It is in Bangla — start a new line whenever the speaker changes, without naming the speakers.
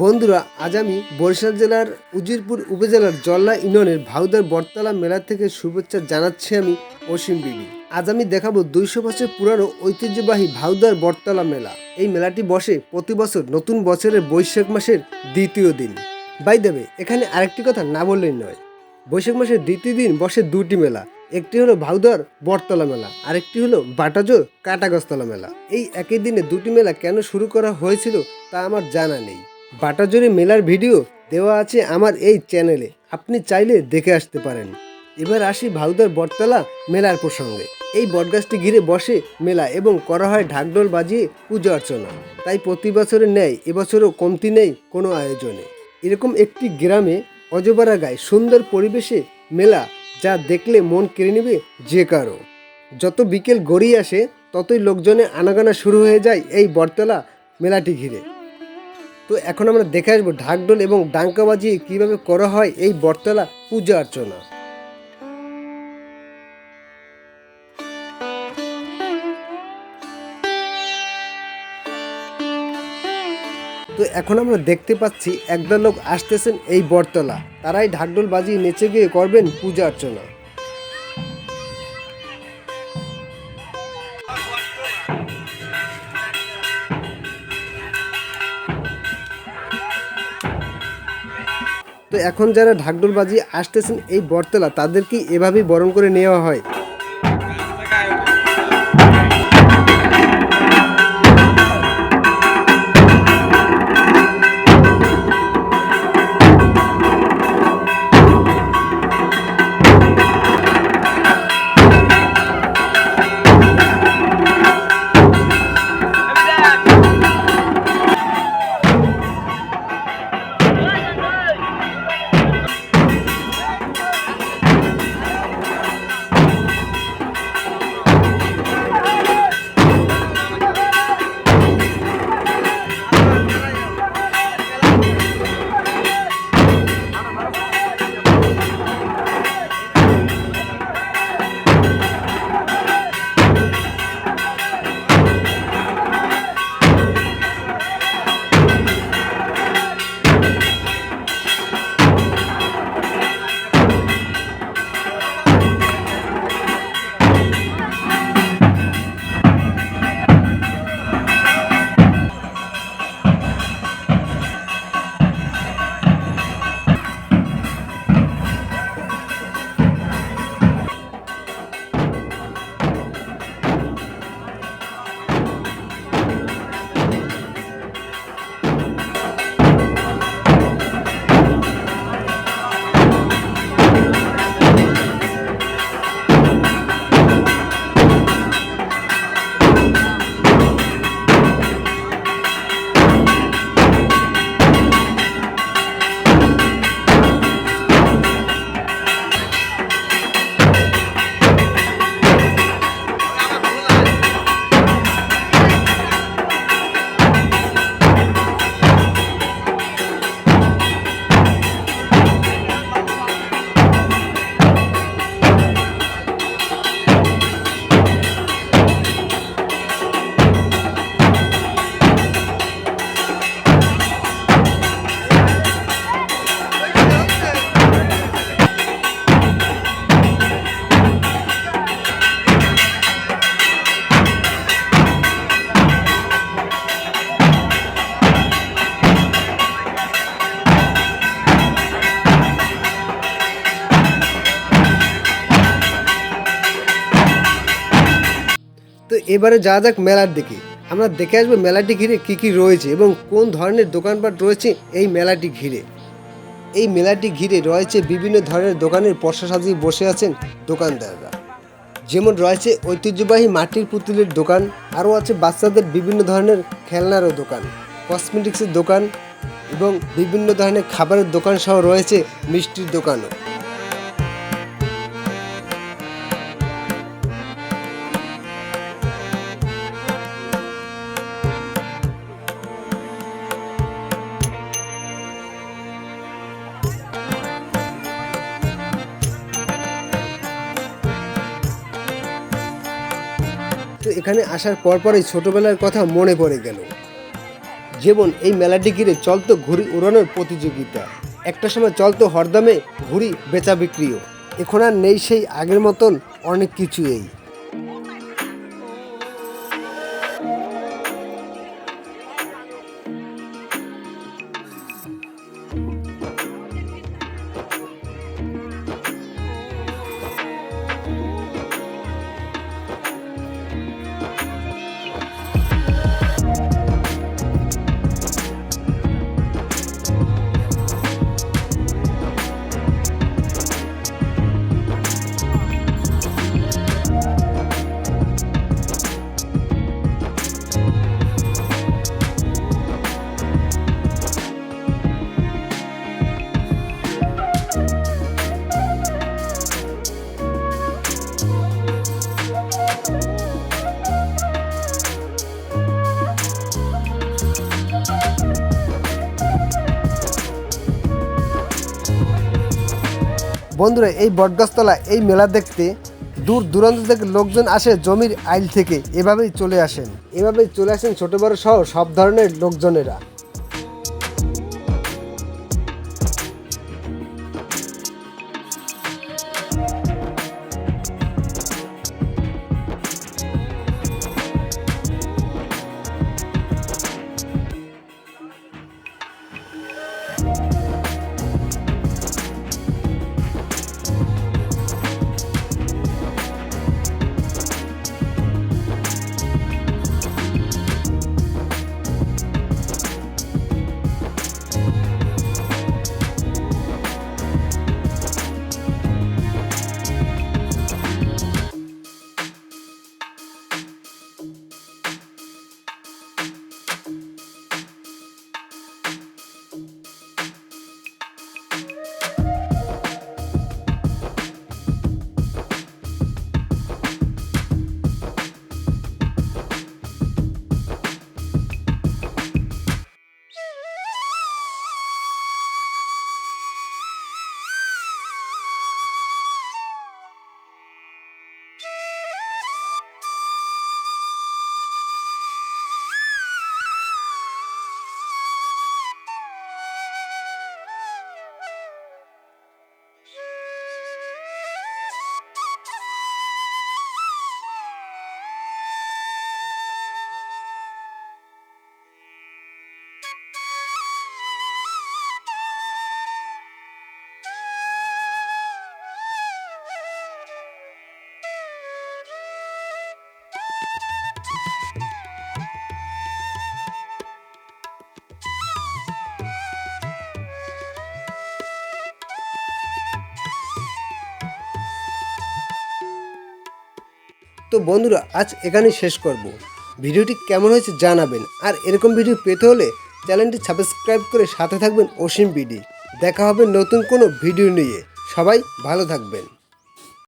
বন্ধুরা, আজ আমি বরিশাল জেলার উজিরপুর উপজেলার জল্লা ইউনিয়নের ভাউদার বটতলা মেলা থেকে শুভেচ্ছা জানাচ্ছি আমি অসীম বিবি। আজ আমি দেখাবো দুইশো বছর পুরানো ঐতিহ্যবাহী ভাউদার বটতলা মেলা। এই মেলাটি বসে প্রতি বছর নতুন বছরের বৈশাখ মাসের দ্বিতীয় দিন। বাই দেবে এখানে আরেকটি কথা না বললেই নয়। বৈশাখ মাসের দ্বিতীয় দিন বসে দুটি মেলা। একটি হলো ভাউদার বটতলা মেলা, আরেকটি হলো বাটাজোর কাটাগস্তলা মেলা। এই একই দিনে দুটি মেলা কেন শুরু করা হয়েছিল তা আমার জানা নেই। বাটাজোরে মেলার ভিডিও দেওয়া আছে আমার এই চ্যানেলে। আপনি চাইলে দেখে আসতে পারেন। এবার আসি ভাউদার বটতলা মেলার প্রসঙ্গে। এই বটগাছটি ঘিরে বসে মেলা এবং করা হয় ঢাকঢোল বাজিয়ে পুজো অর্চনা। তাই প্রতি বছরের ন্যায় এবছরও কমতি নেই কোনো আয়োজনে। এরকম একটি গ্রামে অজবারা গায়ে সুন্দর পরিবেশে মেলা যা দেখলে মন কেড়ে নেবে যে কারও। যত বিকেল গড়িয়ে আসে, ততই লোকজনে আনাগানা শুরু হয়ে যায় এই বটতলা মেলাটি ঘিরে। তো এখন আমরা দেখে আসব ঢাকঢোল এবং ডাঙ্কা বাজিয়ে কীভাবে করা হয় এই বটতলা পূজা অর্চনা। তো এখন আমরা দেখতে পাচ্ছি, একদল লোক আসতেছেন এই বটতলা। তারাই ঢাকঢোল বাজিয়ে নেচে গিয়ে করবেন পূজা অর্চনা। তো এখন যারা ঢাকঢোল বাজিয়ে আসতেছেন এই বরতলা তাদেরকে এভাবেই বরণ করে নেওয়া হয়। তো এবারে যা যাক মেলার দিকে। আমরা দেখে আসব মেলাটি ঘিরে কি কি রয়েছে এবং কোন ধরনের দোকানপাট রয়েছে এই মেলাটি ঘিরে। এই মেলাটি ঘিরে রয়েছে বিভিন্ন ধরনের দোকানের পশা সাজিয়ে বসে আছেন দোকানদাররা। যেমন রয়েছে ঐতিহ্যবাহী মাটির পুতুলের দোকান, আরও আছে বাচ্চাদের বিভিন্ন ধরনের খেলনারও দোকান, কসমেটিক্সের দোকান এবং বিভিন্ন ধরনের খাবারের দোকান সহ রয়েছে মিষ্টির দোকানও। এখানে আসার পর পরই ছোটবেলার কথা মনে পড়ে গেল। যেমন এই মেলাটি ঘিরে চলতো ঘুড়ি উড়ানোর প্রতিযোগিতা। একটা সময় চলতো হরদামে ঘুড়ি বেচা বিক্রিও। এখন আর নেই সেই আগের মতন অনেক কিছু এই বন্ধুরা, এই বটগাছতলা এই মেলা দেখতে দূর দূরান্ত থেকে লোকজন আসে জমির আইল থেকে। এভাবেই চলে আসেন। এভাবেই চলে আসেন ছোট বড় সহ সব ধরনের লোকজনেরা। তো বন্ধুরা, আজ এখানেই শেষ করব। ভিডিওটি কেমন হয়েছে জানাবেন, আর এরকম ভিডিও পেতে হলে চ্যানেলটি সাবস্ক্রাইব করে সাথে থাকবেন অসীম বিডি। দেখা হবে নতুন কোনো ভিডিও নিয়ে। সবাই ভালো থাকবেন।